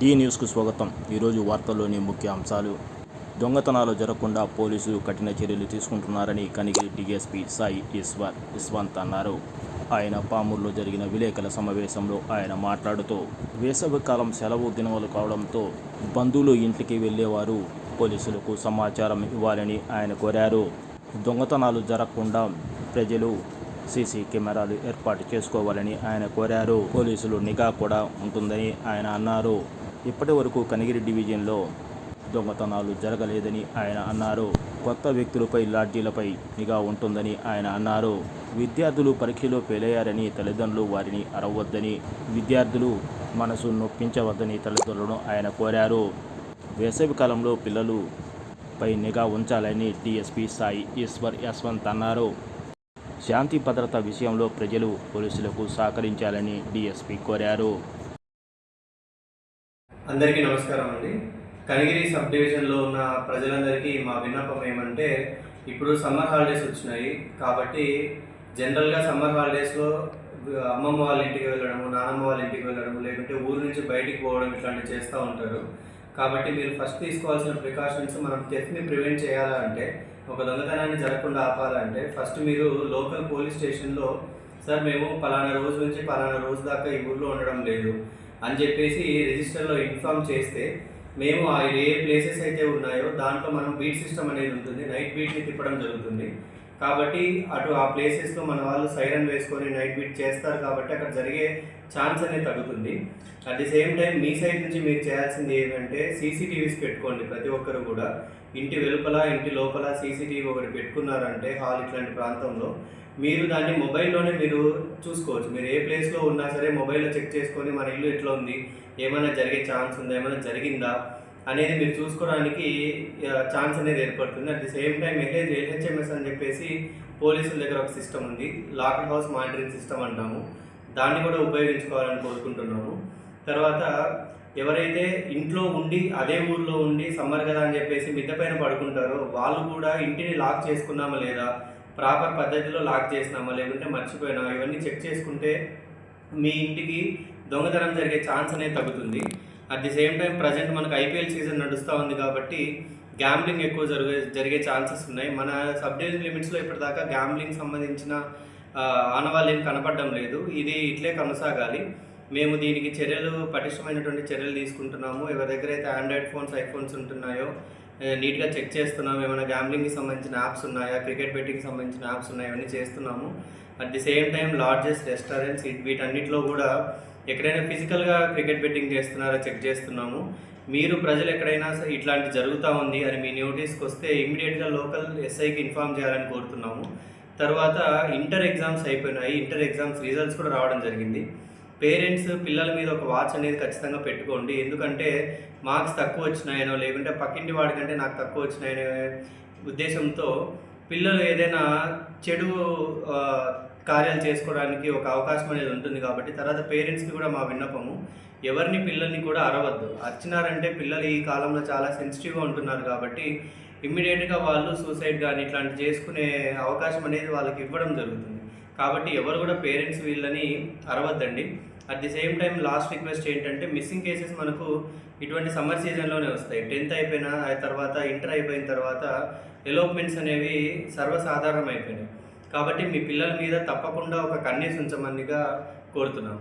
D న్యూస్కు స్వాగతం. ఈరోజు వార్తల్లోని ముఖ్య అంశాలు. దొంగతనాలు జరగకుండా పోలీసులు కఠిన చర్యలు తీసుకుంటున్నారని కనిగిరి డిఎస్పీ సాయి ఈశ్వర్ ఇస్వంత్ అన్నారు. ఆయన పామూరులో జరిగిన విలేకరుల సమావేశంలో ఆయన మాట్లాడుతూ వేసవికాలం సెలవు దినములు కావడంతో బంధువులు ఇంటికి వెళ్ళేవారు. పోలీసులకు సమాచారం ఇవ్వాలని ఆయన కోరారు. దొంగతనాలు జరగకుండా ప్రజలు సీసీ కెమెరాలు ఏర్పాటు చేసుకోవాలని ఆయన కోరారు. పోలీసులు నిఘా కూడా ఉంటుందని ఆయన అన్నారు. ఇప్పటి వరకు కనిగిరి డివిజన్లో దొంగతనాలు జరగలేదని ఆయన అన్నారు. కొత్త వ్యక్తులపై లాడ్జీలపై నిఘా ఉంటుందని ఆయన అన్నారు. విద్యార్థులు పరీక్షలో ఫెయిలయ్యారని తల్లిదండ్రులు వారిని అరవద్దని విద్యార్థులు మనసు నొప్పించవద్దని తల్లిదండ్రులను ఆయన కోరారు. వేసవి కాలంలో పిల్లలు పై నిఘా ఉంచాలని డిఎస్పీ సాయి ఈశ్వర్ యశ్వంత్ అన్నారు. శాంతి భద్రత విషయంలో ప్రజలు పోలీసులకు సహకరించాలని డిఎస్పీ కోరారు. అందరికీ నమస్కారం అండి. కనిగిరి సబ్ డివిజన్లో ఉన్న ప్రజలందరికీ మా విన్నపం ఏమంటే ఇప్పుడు సమ్మర్ హాలిడేస్ వచ్చినాయి. కాబట్టి జనరల్గా సమ్మర్ హాలిడేస్లో అమ్మమ్మ వాళ్ళ ఇంటికి వెళ్ళడము నానమ్మ వాళ్ళ ఇంటికి వెళ్ళడము లేకుంటే ఊరు నుంచి బయటికి పోవడం ఇట్లాంటివి చేస్తూ ఉంటారు. కాబట్టి మీరు ఫస్ట్ తీసుకోవాల్సిన ప్రికాషన్స్ మనం థెఫ్ట్ని ప్రివెంట్ చేయాలంటే ఒక దొంగతనాన్ని జరగకుండా ఆపాలంటే ఫస్ట్ మీరు లోకల్ పోలీస్ స్టేషన్లో సార్ మేము పలానా రోజు నుంచి పలానా రోజు దాకా ఈ ఊర్లో ఉండడం లేదు. అని చెప్పేసి రిజిస్టర్లో ఇన్ఫామ్ చేస్తే మేము ఆ ఏ ప్లేసెస్ అయితే ఉన్నాయో దాంట్లో మనం బీట్ సిస్టమ్ అనేది ఉంటుంది నైట్ బీట్ని తిప్పడం జరుగుతుంది. కాబట్టి అటు ఆ ప్లేసెస్లో మన వాళ్ళు సైరన్ వేసుకొని నైట్ బీట్ చేస్తారు కాబట్టి అక్కడ జరిగే ఛాన్స్ అనేది తగ్గుతుంది. అట్ ది సేమ్ టైం మీ సైడ్ నుంచి మీరు చేయాల్సింది ఏంటంటే సీసీటీవీస్ పెట్టుకోండి ప్రతి ఒక్కరు కూడా. ఇంటి వెలుపల ఇంటి లోపల సీసీటీవీ ఒకటి పెట్టుకున్నారంటే హాల్ ఇట్లాంటి ప్రాంతంలో. మీరు దాన్ని మొబైల్లోనే మీరు చూసుకోవచ్చు. మీరు ఏ ప్లేస్లో ఉన్నా సరే మొబైల్లో చెక్ చేసుకొని మన ఇల్లు ఎట్లా ఉంది ఏమైనా జరిగే ఛాన్స్ ఉందా ఏమైనా జరిగిందా అనేది మీరు చూసుకోవడానికి ఛాన్స్ అనేది ఏర్పడుతుంది. At the same time LH LHMS అని చెప్పేసి పోలీసుల దగ్గర ఒక సిస్టమ్ ఉంది. లాక్డ్ హౌస్ మానిటరింగ్ సిస్టమ్ అంటాము. దాన్ని కూడా ఉపయోగించుకోవాలని కోరుకుంటున్నాము. తర్వాత ఎవరైతే ఇంట్లో ఉండి అదే ఊర్లో ఉండి సమ్మర్ కదా అని చెప్పేసి మిద్దె పైన పడుకుంటారో వాళ్ళు కూడా ఇంటిని లాక్ చేసుకున్నామా లేదా? ప్రాపర్ పద్ధతిలో లాక్ చేసినామా లేకుంటే మర్చిపోయినా? ఇవన్నీ చెక్ చేసుకుంటే మీ ఇంటికి దొంగతనం జరిగే ఛాన్స్ అనేది తగ్గుతుంది. At the same time present మనకు ఐపీఎల్ సీజన్ నడుస్తూ ఉంది కాబట్టి గ్యాంబ్లింగ్ ఎక్కువ జరిగే జరిగే ఛాన్సెస్ ఉన్నాయి. మన సబ్ డివిజన్ లిమిట్స్లో ఇప్పటిదాకా గ్యాంబ్లింగ్ సంబంధించిన ఆనవాళ్ళు ఏం కనపడడం లేదు. ఇది ఇట్లే కొనసాగాలి. మేము దీనికి చర్యలు పటిష్టమైనటువంటి చర్యలు తీసుకుంటున్నాము. ఎవరి దగ్గర అయితే ఆండ్రాయిడ్ ఫోన్స్ ఐఫోన్స్ ఉంటున్నాయో నీట్గా చెక్ చేస్తున్నాము. ఏమైనా గ్యాంబ్లింగ్కి సంబంధించిన యాప్స్ ఉన్నాయా? క్రికెట్ బెట్టింగ్కి సంబంధించిన యాప్స్ ఉన్నాయా? అవన్నీ చేస్తున్నాము. At the same time largest restaurants వీటన్నిటిలో కూడా ఎక్కడైనా ఫిజికల్గా క్రికెట్ బెట్టింగ్ చేస్తున్నారా చెక్ చేస్తున్నాము. మీరు ప్రజలు ఎక్కడైనా సరే ఇట్లాంటి జరుగుతూ ఉంది అని మీ నోటీస్కి వస్తే ఇమీడియట్గా లోకల్ ఎస్ఐకి ఇన్ఫామ్ చేయాలని కోరుతున్నాము. తర్వాత ఇంటర్ ఎగ్జామ్స్ అయిపోయినాయి. ఇంటర్ ఎగ్జామ్స్ రిజల్ట్స్ కూడా రావడం జరిగింది. పేరెంట్స్ పిల్లల మీద ఒక వాచ్ అనేది ఖచ్చితంగా పెట్టుకోండి. ఎందుకంటే మార్క్స్ తక్కువ వచ్చినాయనో లేకుంటే పక్కింటి వాడికంటే నాకు తక్కువ వచ్చినాయనే ఉద్దేశంతో పిల్లలు ఏదైనా చెడు కార్యాలు చేసుకోవడానికి ఒక అవకాశం అనేది ఉంటుంది కాబట్టి తర్వాత పేరెంట్స్కి కూడా మా విన్నపము ఎవరిని పిల్లల్ని కూడా అరవద్దు. అరిచినారంటే పిల్లలు ఈ కాలంలో చాలా సెన్సిటివ్గా ఉంటున్నారు కాబట్టి ఇమ్మీడియట్గా వాళ్ళు సూసైడ్ కానీ ఇట్లాంటి చేసుకునే అవకాశం అనేది వాళ్ళకి ఇవ్వడం జరుగుతుంది. కాబట్టి ఎవరు కూడా పేరెంట్స్ వీళ్ళని అరవద్దండి. At the same time last request ఏంటంటే మిస్సింగ్ కేసెస్ మనకు ఇటువంటి సమ్మర్ సీజన్లోనే వస్తాయి. టెన్త్ అయిపోయిన ఆ తర్వాత ఇంటర్ అయిపోయిన తర్వాత ఎలోప్మెంట్స్ అనేవి సర్వసాధారణం అయిపోయినాయి కాబట్టి మీ పిల్లల మీద తప్పకుండా ఒక కన్నేసి ఉంచమనిగా కోరుతున్నాం